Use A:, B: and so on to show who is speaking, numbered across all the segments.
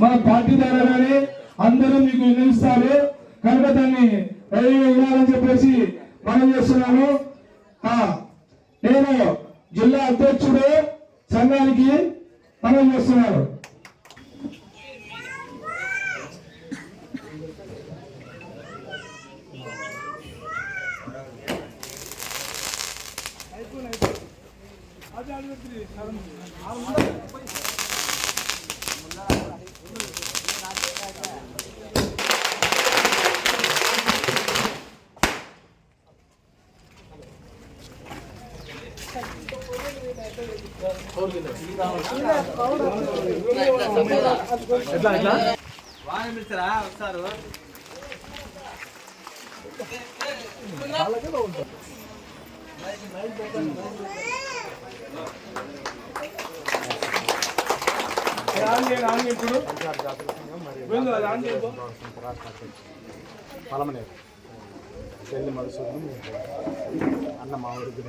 A: మన పార్టీ ద్వారా కానీ అందరూ మీకు నిలుస్తారు కనుక దాన్ని ఇవ్వాలని చెప్పేసి మనం చేస్తున్నాము. ఆ, నేను జిల్లా అధ్యక్షుడు సంఘానికి మనం చేస్తున్నాను
B: వాన మిస్టరా వస్తారు
C: పలమనేరు పెళ్ళి మధుసూదనం అన్న మా ఊరికి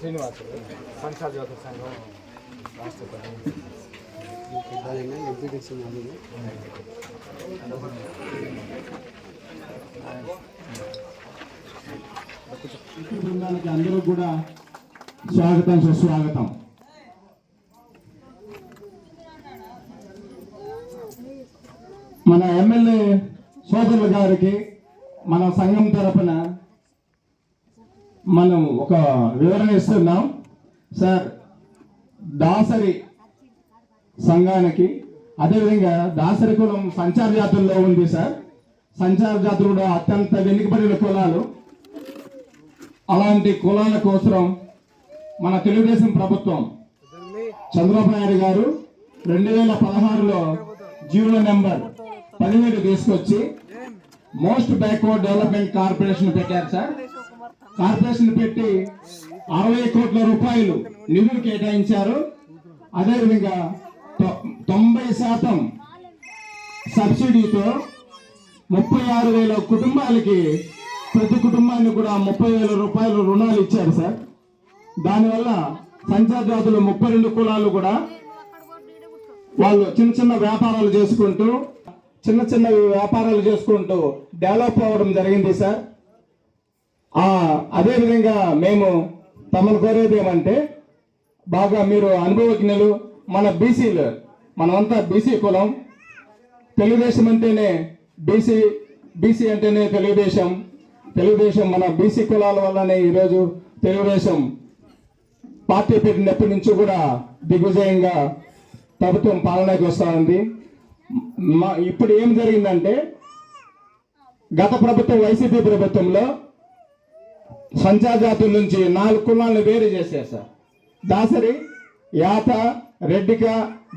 C: శ్రీనివాసుడు. సంఘం రాష్ట్ర
A: బృందానికి అందరూ కూడా స్వాగతం. సుస్వాగతం మన ఎమ్మెల్యే సోదరుల గారికి మన సంఘం తరపున మనం ఒక వివరణ ఇస్తున్నాం. సార్ దాసరి సంఘానికి అదేవిధంగా దాసరి కులం సంచార జాతుల్లో ఉంది సార్. సంచార జాతులు కూడా అత్యంత వెనుకబడిన కులాలు. అలాంటి కులాల కోసం మన తెలుగుదేశం ప్రభుత్వం చంద్రబాబు నాయుడు గారు రెండు వేల పదహారులో జీరో నెంబర్ పదిహేడు తీసుకొచ్చి మోస్ట్ బ్యాక్వర్డ్ డెవలప్మెంట్ కార్పొరేషన్ పెట్టారు సార్. కార్పొరేషన్ పెట్టి అరవై కోట్ల రూపాయలు నిధులు కేటాయించారు. అదేవిధంగా తొ- తొంభై శాతం సబ్సిడీతో ముప్పై ఆరు వేల కుటుంబాలకి ప్రతి కుటుంబానికి కూడా ముప్పై వేల రూపాయలు రుణాలు ఇచ్చారు సార్. దానివల్ల సంచార జాతులు ముప్పై రెండు కులాలు కూడా వాళ్ళు చిన్న చిన్న వ్యాపారాలు చేసుకుంటూ చిన్న చిన్న వ్యాపారాలు చేసుకుంటూ డెవలప్ అవ్వడం జరిగింది సార్. అదే విధంగా మేము తమను కోరేది ఏమంటే బాగా మీరు అనుభవజ్ఞులు మన బీసీలు మనమంతా బీసీ కులం తెలుగుదేశం అంటేనే బీసీ బీసీ అంటేనే తెలుగుదేశం తెలుగుదేశం మన బీసీ కులాల వల్లనే ఈరోజు తెలుగుదేశం పార్టీ పెట్టినప్పటి నుంచి కూడా దిగ్విజయంగా ప్రభుత్వం పాలనకి వస్తూ ఉంది. మా ఇప్పుడు ఏం జరిగిందంటే గత ప్రభుత్వం వైసీపీ ప్రభుత్వంలో సంచార జాతుల నుంచి నాలుగు కులాలను వేరు చేశారు సార్. దాసరి యాత రెడ్డిక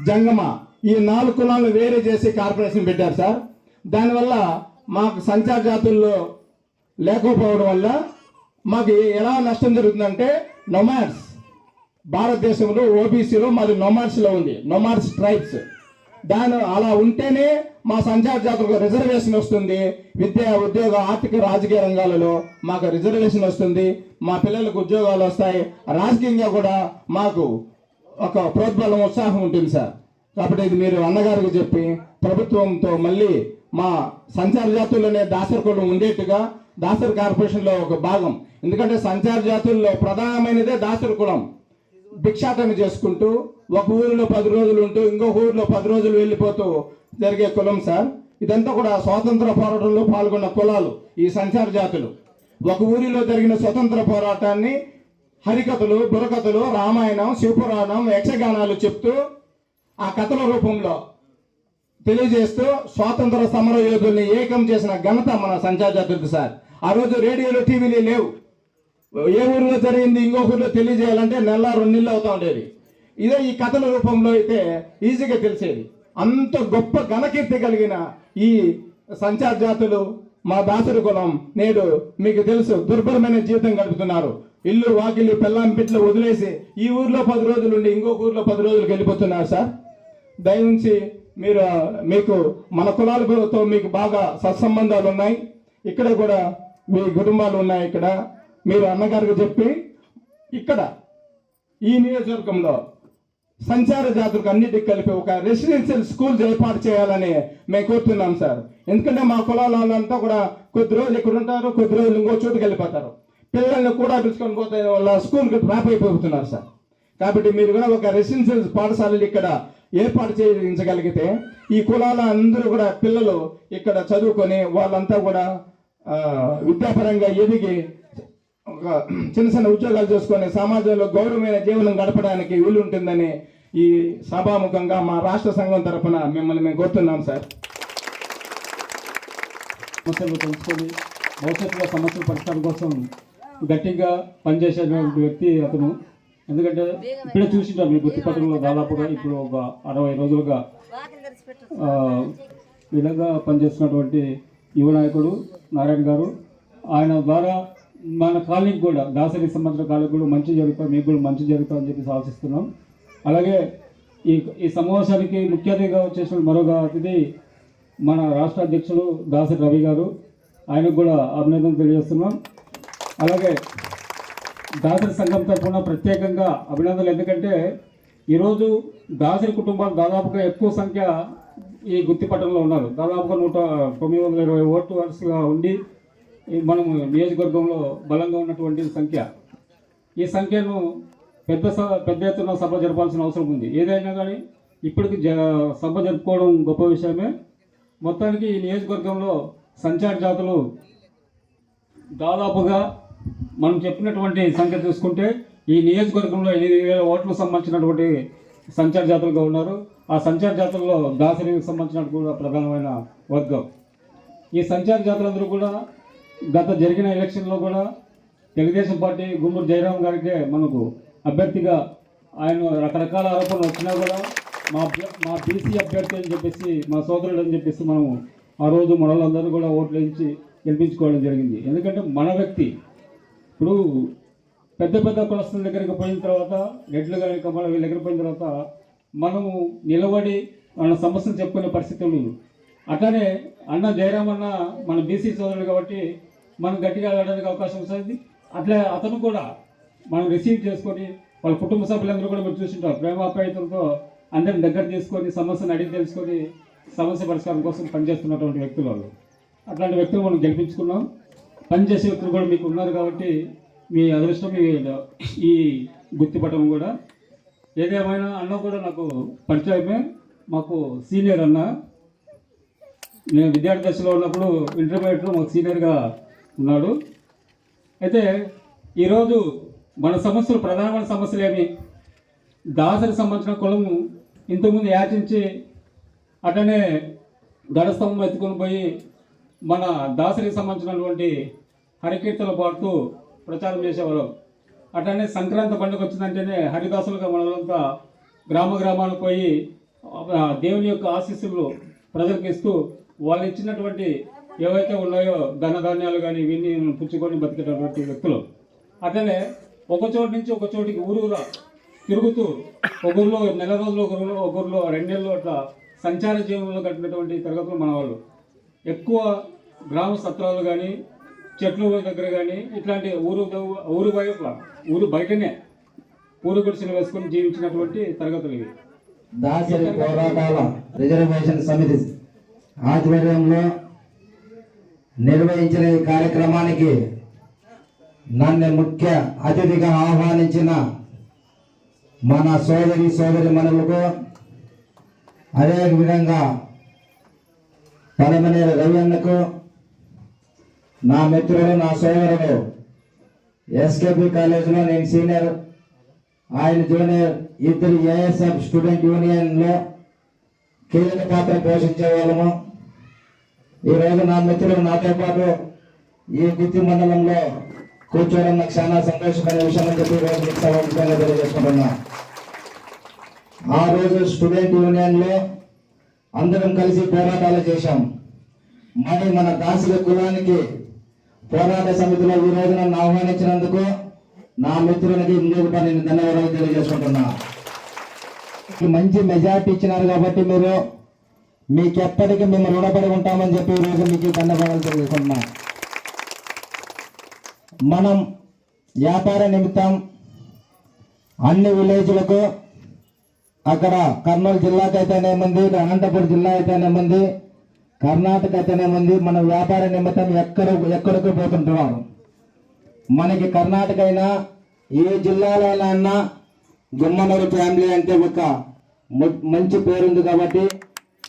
A: జంగమ ఈ నాలుగు కులాలను వేరు చేసి కార్పొరేషన్ పెట్టారు సార్. దానివల్ల మాకు సంచార జాతుల్లో లేకపోవడం వల్ల మాకు ఎలా నష్టం జరుగుతుందంటే నొమాడ్స్. భారతదేశంలో ఓబీసీలో మాది నొమాడ్స్లో ఉంది నొమాడ్స్ ట్రైబ్స్. దాని అలా ఉంటేనే మా సంచార జాతులకు రిజర్వేషన్ వస్తుంది. విద్య ఉద్యోగ ఆర్థిక రాజకీయ రంగాలలో మాకు రిజర్వేషన్ వస్తుంది. మా పిల్లలకు ఉద్యోగాలు వస్తాయి. రాజకీయంగా కూడా మాకు ఒక ప్రోద్బలం ఉత్సాహం ఉంటుంది సార్. కాబట్టి ఇది మీరు అన్నగారికి చెప్పి ప్రభుత్వంతో మళ్ళీ మా సంచార జాతుల్లోనే దాసరి కులం ఉండేట్టుగా దాసరి కార్పొరేషన్లో ఒక భాగం. ఎందుకంటే సంచార జాతుల్లో ప్రధానమైనదే దాసరి కులం. భిక్షాటన చేసుకుంటూ ఒక ఊరిలో పది రోజులు ఉంటూ ఇంకొక ఊరిలో పది రోజులు వెళ్ళిపోతూ జరిగే కులం సార్. ఇదంతా కూడా స్వాతంత్ర పోరాటంలో పాల్గొన్న కులాలు ఈ సంచార జాతులు. ఒక ఊరిలో జరిగిన స్వతంత్ర పోరాటాన్ని హరికథలు బుర్రకథలు రామాయణం శివపురాణం యక్షగానాలు చెప్తూ ఆ కథల రూపంలో తెలియజేస్తూ స్వాతంత్ర సమర యోధుల్ని ఏకం చేసిన ఘనత మన సంచార జాతులది సార్. ఆ రోజు రేడియోలు టీవీలు లేవు. ఏ ఊరిలో జరిగింది ఇంకో ఊరిలో తెలియజేయాలంటే నెల రెండు నెలలు అవుతా ఉండేది. ఇదే ఈ కథల రూపంలో అయితే ఈజీగా తెలిసేది. అంత గొప్ప ఘనకీర్తి కలిగిన ఈ సంచార జాతులు మా దాసరి కులం నేడు మీకు తెలుసు దుర్భరమైన జీవితం గడుపుతున్నారు. ఇల్లు వాకిలి పెళ్ళాం పిట్లు వదిలేసి ఈ ఊర్లో పది రోజులు ఉండి ఇంకొక ఊర్లో పది రోజులకు వెళ్ళిపోతున్నారు సార్. దయవుంచి మీరు మీకు మన కులాలతో మీకు బాగా సత్సంబంధాలు ఉన్నాయి. ఇక్కడ కూడా మీ కుటుంబాలు ఉన్నాయి ఇక్కడ. మీరు అన్నగారికి చెప్పి ఇక్కడ ఈ నియోజకవర్గంలో సంచార జాతులకు అన్నిటికి కలిపి ఒక రెసిడెన్షియల్ స్కూల్ ఏర్పాటు చేయాలని మేము కోరుతున్నాం సార్. ఎందుకంటే మా కులాల వాళ్ళంతా కూడా కొద్ది రోజులు ఇక్కడ ఉంటారు కొద్ది రోజులు ఇంకో చోటుకి వెళ్ళిపోతారు. పిల్లల్ని కూడా పిలుచుకొని పోతే వాళ్ళ స్కూల్కి డ్రాప్ అయిపోతున్నారు సార్. కాబట్టి మీరు కూడా ఒక రెసిడెన్షియల్ పాఠశాలలు ఇక్కడ ఏర్పాటు చేయించగలిగితే ఈ కులాల అందరూ కూడా పిల్లలు ఇక్కడ చదువుకొని వాళ్ళంతా కూడా విద్యాపరంగా ఎదిగి ఒక చిన్న చిన్న ఉద్యోగాలు చేసుకొని సమాజంలో గౌరవమైన జీవనం గడపడానికి వీలు ఉంటుందని ఈ సభాముఖంగా మా రాష్ట్ర సంఘం తరఫున మిమ్మల్ని మేము కోరుతున్నాం సార్.
D: సమస్యలు తెలుసుకొని భవిష్యత్తులో సమస్యల పరిష్కారం కోసం గట్టిగా పనిచేసేటువంటి వ్యక్తి అతను. ఎందుకంటే ఇప్పుడే చూసింటాం మీ గుర్తుపట్టడంలో దాదాపుగా ఇప్పుడు ఒక అరవై రోజులుగా విధంగా పనిచేస్తున్నటువంటి యువ నాయకుడు నారాయణ గారు. ఆయన ద్వారా మన కాలనీకి కూడా దాసరి సంబంధించిన కాలనీకి కూడా మంచి జరుగుతుంది మీకు కూడా మంచి జరుగుతుందని చెప్పి ఆశిస్తున్నాం అలాగే ఈ ఈ సమావేశానికి ముఖ్య అతిథిగా వచ్చేసిన మరొక అతిథి మన రాష్ట్ర అధ్యక్షులు దాసరి రవి గారు. ఆయనకు కూడా అభినందనలు తెలియజేస్తున్నాం. అలాగే దాసరి సంఘం తరఫున ప్రత్యేకంగా అభినందనలు ఎందుకంటే ఈరోజు దాసరి కుటుంబాలు దాదాపుగా ఎక్కువ సంఖ్య ఈ గుత్తిపట్టణంలో ఉన్నారు. దాదాపుగా నూట తొమ్మిది వందల ఇరవై ఓటు వరుసగా ఉండి మనం నియోజకవర్గంలో బలంగా ఉన్నటువంటి సంఖ్య. ఈ సంఖ్యను పెద్ద స- పెద్ద ఎత్తున సభ జరపాల్సిన అవసరం ఉంది. ఏదైనా కానీ ఇప్పటికి జ సభ జరుపుకోవడం గొప్ప విషయమే. మొత్తానికి ఈ నియోజకవర్గంలో సంచార జాతులు దాదాపుగా మనం చెప్పినటువంటి సంఖ్య చూసుకుంటే ఈ నియోజకవర్గంలో ఎనిమిది వేల ఓట్లకు సంబంధించినటువంటి సంచార జాతులుగా ఉన్నారు. ఆ సంచార జాతుల్లో దాసరికి సంబంధించిన కూడా ప్రధానమైన వర్గం. ఈ సంచార జాతులందరూ కూడా గత జరిగిన ఎలక్షన్లో కూడా తెలుగుదేశం పార్టీ గుండూరు జయరాం గారికే మనకు అభ్యర్థిగా ఆయన రకరకాల ఆరోపణలు వచ్చినా కూడా మా మా బీసీ అభ్యర్థి అని చెప్పేసి మా సోదరుడు అని చెప్పేసి మనము ఆ రోజు మనలందరూ కూడా ఓట్లు వేయించి గెలిపించుకోవడం జరిగింది ఎందుకంటే మన వ్యక్తి ఇప్పుడు పెద్ద పెద్ద కులస్తుల దగ్గరికి పోయిన తర్వాత రెడ్లు కానీ కమల వీళ్ళ దగ్గర పోయిన తర్వాత మనము నిలబడి మన సమస్యలు చెప్పుకునే పరిస్థితులు లేవు. అట్లానే అన్న జయరామన్న మన బీసీ సోదరుడు కాబట్టి మనం గట్టిగా వెళ్ళడానికి అవకాశం వస్తుంది. అట్లే అతను కూడా మనం రిసీవ్ చేసుకొని వాళ్ళ కుటుంబ సభ్యులందరూ కూడా మీరు చూసింటారు. ప్రేమాప్యాయతలతో అందరిని దగ్గర తీసుకొని సమస్యను అడిగి తెలుసుకొని సమస్య పరిష్కారం కోసం పనిచేస్తున్నటువంటి వ్యక్తులు వాళ్ళు. అట్లాంటి వ్యక్తులు మనం గెలిపించుకున్నాం. పనిచేసే వ్యక్తులు కూడా మీకు ఉన్నారు కాబట్టి మీ అదృష్టం మీ ఈ గుర్తుపట్టడం కూడా. ఏదేమైనా అన్న కూడా నాకు పరిచయమే. మాకు సీనియర్ అన్న. నేను విద్యార్థి దశలో ఉన్నప్పుడు ఇంటర్మీడియట్లో మాకు సీనియర్గా ఉన్నాడు. అయితే ఈరోజు మన సమస్యలు ప్రధానమైన సమస్యలు ఏమి? దాసరి సంబంధించిన కులము ఇంతకుముందు యాచించి అట్లనే గడస్తంభం ఎత్తుకొని పోయి మన దాసరికి సంబంధించినటువంటి హరికీర్తలు పాడుతూ ప్రచారం చేసేవారు అట్లనే సంక్రాంతి పండుగ వచ్చిందంటేనే హరిదాసులుగా మనలంతా గ్రామ గ్రామాలకు పోయి దేవుని యొక్క ఆశీస్సులు ప్రజలకు ఇస్తూ వాళ్ళు ఇచ్చినటువంటి ఏవైతే ఉన్నాయో ధనధాన్యాలు కానీ ఇవన్నీ పుచ్చుకొని బతికేటటువంటి వ్యక్తులు అట్లనే ఒక చోటు నుంచి ఒక చోటికి ఊరూరా తిరుగుతూ ఒక ఊరిలో నెల రోజులు ఒక ఊరిలో ఒక ఊరిలో రెండేళ్ళు అట్లా సంచార జీవనంలో కట్టినటువంటి తరగతులు మన వాళ్ళు ఎక్కువ గ్రామ సత్రాలు కానీ చెట్లు దగ్గర కానీ ఇట్లాంటి ఊరు ఊరు బయట ఊరు బయటనే ఊరు గుడిసెలు వేసుకొని జీవించినటువంటి తరగతులు ఇవి.
E: దాసరి పోరాటాల రిజర్వేషన్ సమితి ఆధ్వర్యంలో నిర్వహించిన ఈ కార్యక్రమానికి నన్ను ముఖ్య అతిథిగా ఆహ్వానించిన మన సోదరి సోదరి మనులకు అదే విధంగా పరమనేరు రవిన్నకు నా మిత్రుడు నా సోదరుడు ఎస్కేపి కాలేజీలో నేను సీనియర్ ఆయన జూనియర్ ఇద్దరు ఏఎస్ఎఫ్ స్టూడెంట్ యూనియన్లో కీలక పాత్ర పోషించే వాళ్ళము. ఈరోజు నా మిత్రుడు నాతో పాటు ఈ గుత్తి మండలంలో కూర్చోవడం నాకు చాలా సంతోషమైన విషయం అని చెప్పి ఈరోజు మీకు తెలియజేసుకుంటున్నా. ఆ రోజు స్టూడెంట్ యూనియన్లో అందరం కలిసి పోరాటాలు చేశాం. మరి మన దాసుల కులానికి పోరాట సమితిలో ఈ రోజు నన్ను ఆహ్వానించినందుకు నా మిత్రునికి ఇంకొక పని ధన్యవాదాలు తెలియజేసుకుంటున్నా. మంచి మెజార్టీ ఇచ్చినారు కాబట్టి మీరు మీకు ఎప్పటికీ మేము రుణపడి ఉంటామని చెప్పి ఈరోజు మీకు ఈ ధన్యవాదాలు తెలియజేసుకుంటున్నా మనం వ్యాపార నిమిత్తం అన్ని విలేజ్లకు అక్కడ కర్నూలు జిల్లాకి అయితేనేముంది అనంతపురం జిల్లా అయితేనేముంది కర్ణాటక అయితేనేముంది మన వ్యాపార నిమిత్తం ఎక్కడ ఎక్కడికి పోతుంటున్నారు? మనకి కర్ణాటక అయినా ఏ జిల్లాలో అయినా గుమ్మనూరు ఫ్యామిలీ అంటే ఒక మ- మంచి పేరుంది కాబట్టి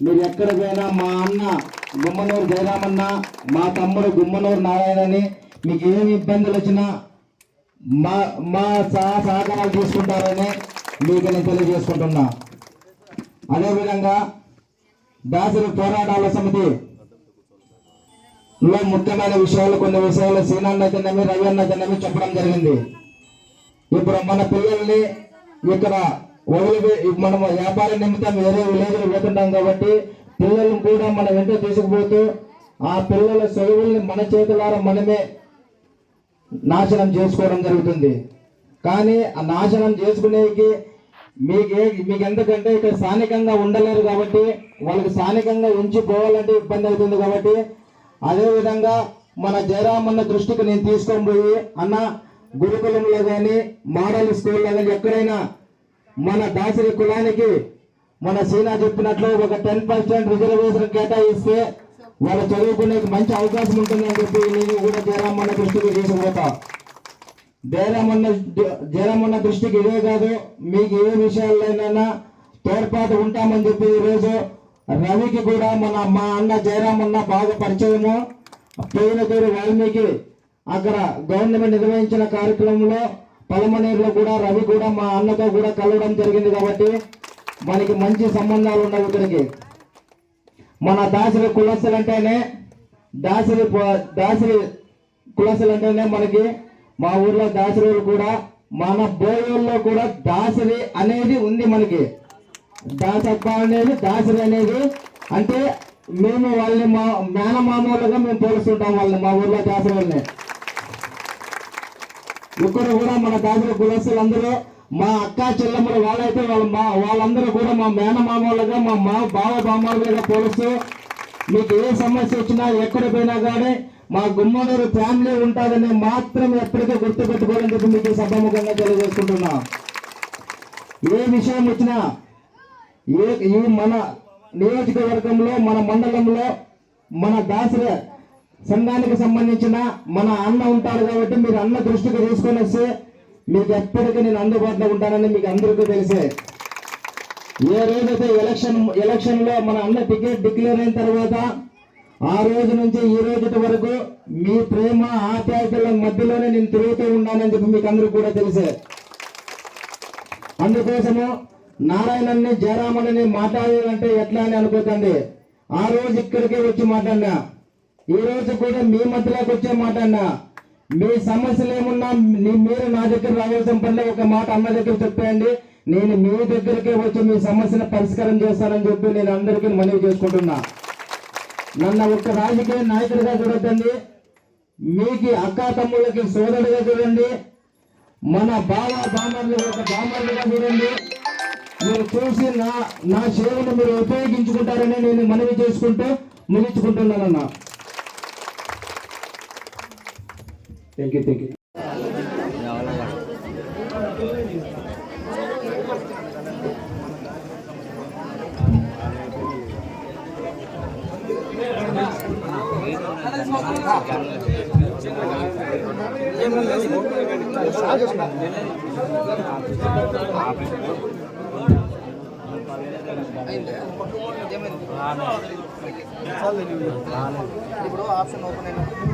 E: మీరు ఎక్కడ పోయినా మా అన్న గుమ్మనూరు జయరామన్న మా తమ్ముడు గుమ్మనూరు నారాయణని మీకు ఏమి ఇబ్బందులు వచ్చినా మా మా సహా సహకారాలు తీసుకుంటారని మీకు నేను తెలియజేసుకుంటున్నా. అదేవిధంగా దాసరి పోరాటాల సమితి లో ముఖ్యమైన విషయాలు కొన్ని విషయాలు శ్రీనాన్న అయితేనేమి రవి అన్న అయితేనేమి చెప్పడం జరిగింది. ఇప్పుడు మన పిల్లల్ని ఇక్కడ వదిలి మనం వ్యాపార నిమిత్తం వేరే విలేజ్లో పోతుంటాం కాబట్టి పిల్లలను కూడా మన వెంట తీసుకుపోతూ ఆ పిల్లల చదువుల్ని మన చేతులారా మనమే నాశనం చేసుకోవడం జరుగుతుంది. కానీ ఆ నాశనం చేసుకునేకి మీకే మీకు ఎందుకంటే ఇక్కడ స్థానికంగా ఉండలేరు కాబట్టి వాళ్ళకి స్థానికంగా ఉంచి పోవాలంటే ఇబ్బంది అవుతుంది కాబట్టి అదేవిధంగా మన జయరామన్న దృష్టికి నేను తీసుకొని పోయి అన్న గురుకులంలో కానీ మోడల్ స్కూల్లో కానీ ఎక్కడైనా మన దాసరి కులానికి మన సీనా చెప్పినట్లు ఒక టెన్ పర్సెంట్ రిజర్వేషన్ కేటాయిస్తే వాళ్ళు చదువుకునే మంచి అవకాశం ఉంటుందని చెప్పి నేను కూడా జయరామన్న దృష్టికి తీసుకుపోతా. జయరామన్న జయరామన్న దృష్టికి ఇదే కాదు మీకు ఏ విషయాల్లోనైనా తోడ్పాటు ఉంటామని చెప్పి ఈరోజు రవికి కూడా మన మా అన్న జయరామన్న బాగా పరిచయము. పేరుతూరు వాల్మీకి అక్కడ గవర్నమెంట్ నిర్వహించిన కార్యక్రమంలో పలమనేరులో కూడా రవి కూడా మా అన్నతో కూడా కలవడం జరిగింది కాబట్టి మనకి మంచి సంబంధాలు ఉన్నాయి ఇక్కడికి. మన దాసరి కులస్తులు అంటేనే దాసరి దాసరి కులస్తులు అంటేనే మనకి మా ఊర్లో దాసరులు కూడా మన బోయోల్లో కూడా దాసరి అనేది ఉంది మనకి. దాసప్ప అనేది దాసరి అనేది అంటే మేము వాళ్ళని మా మేనమామూలుగా మేము పోలుస్తుంటాం వాళ్ళని మా ఊర్లో దాసరి వాళ్ళని. ఒకరు కూడా మన దాసరి కులస్తులందరూ మా అక్క చెల్లెమ్మలు వాళ్ళైతే వాళ్ళ మా వాళ్ళందరూ కూడా మా మేనమామలుగా మా మా బావ బామ్మలుగా పోలుస్తూ మీకు ఏ సమస్య వచ్చినా ఎక్కడ పోయినా కానీ మా గుమ్మనూరు ఫ్యామిలీ ఉంటుందని మాత్రం ఎప్పటికీ గుర్తుపెట్టుకోవాలని చెప్పి మీకు సభాముఖంగా తెలియజేసుకుంటున్నా. ఏ విషయం వచ్చినా ఏ ఈ మన నియోజకవర్గంలో మన మండలంలో మన దాసరే సంఘానికి సంబంధించిన మన అన్న ఉంటాడు కాబట్టి మీరు అన్న దృష్టికి తీసుకొని వస్తే మీకు ఎప్పటికీ నేను అందుబాటులో ఉంటానని మీకు అందరికీ తెలిసే. ఏ రోజైతే ఎలక్షన్ ఎలక్షన్లో మన అన్న టికెట్ డిక్లేర్ అయిన తర్వాత ఆ రోజు నుంచి ఈ రోజు వరకు మీ ప్రేమ ఆప్యాయతల మధ్యలోనే నేను తిరుగుతూ ఉన్నానని చెప్పి మీకు అందరికీ కూడా తెలిసే. అందుకోసము నారాయణని జయరామని మాట్లాడాలంటే ఎట్లా అని అనుకోకండి. ఆ రోజు ఇక్కడికే వచ్చి మాట్లాడినా. ఈ రోజు కూడా మీ మధ్యలోకి వచ్చే మాట అన్న. మీ సమస్యలు ఏమున్నా మీరు నా దగ్గర రావాల్సిన పనిలో ఒక మాట అన్న దగ్గర చెప్పేయండి. నేను మీ దగ్గరికే వచ్చి మీ సమస్యను పరిష్కారం చేస్తానని చెప్పి నేను అందరికీ మనవి చేసుకుంటున్నా. నన్ను ఒక రాజకీయ నాయకుడిగా చూడొద్దండి. మీకు అక్కా తమ్ముళ్ళకి సోదరుడిగా చూడండి. మన బావ బామర్లు ఒక బామర్లుగా చూడండి. మీరు చూసి నా నా సేవను మీరు ఉపయోగించుకుంటారని నేను మనవి చేసుకుంటూ ముగించుకుంటున్నానన్నా. థ్యాంక్ యూ థ్యాంక్ యూ
B: ఇప్పుడు ఆప్షన్ ఓపెన్ అయినా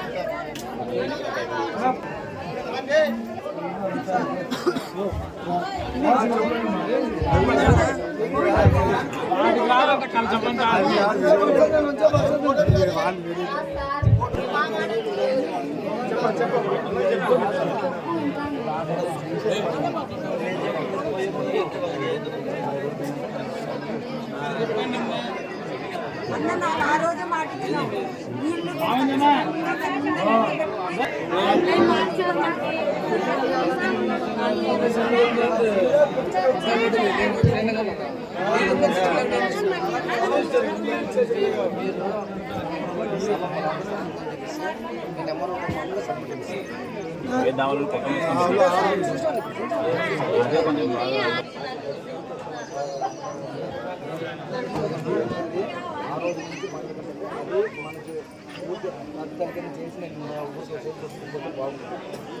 B: అన్న నాకు ఆ రోజు
F: మాట
B: వీళ్ళు నాకు ఆ రోజు మాట
G: ఆ రోజు నుంచి మనకి మనకి చేసిన బాగుంటుంది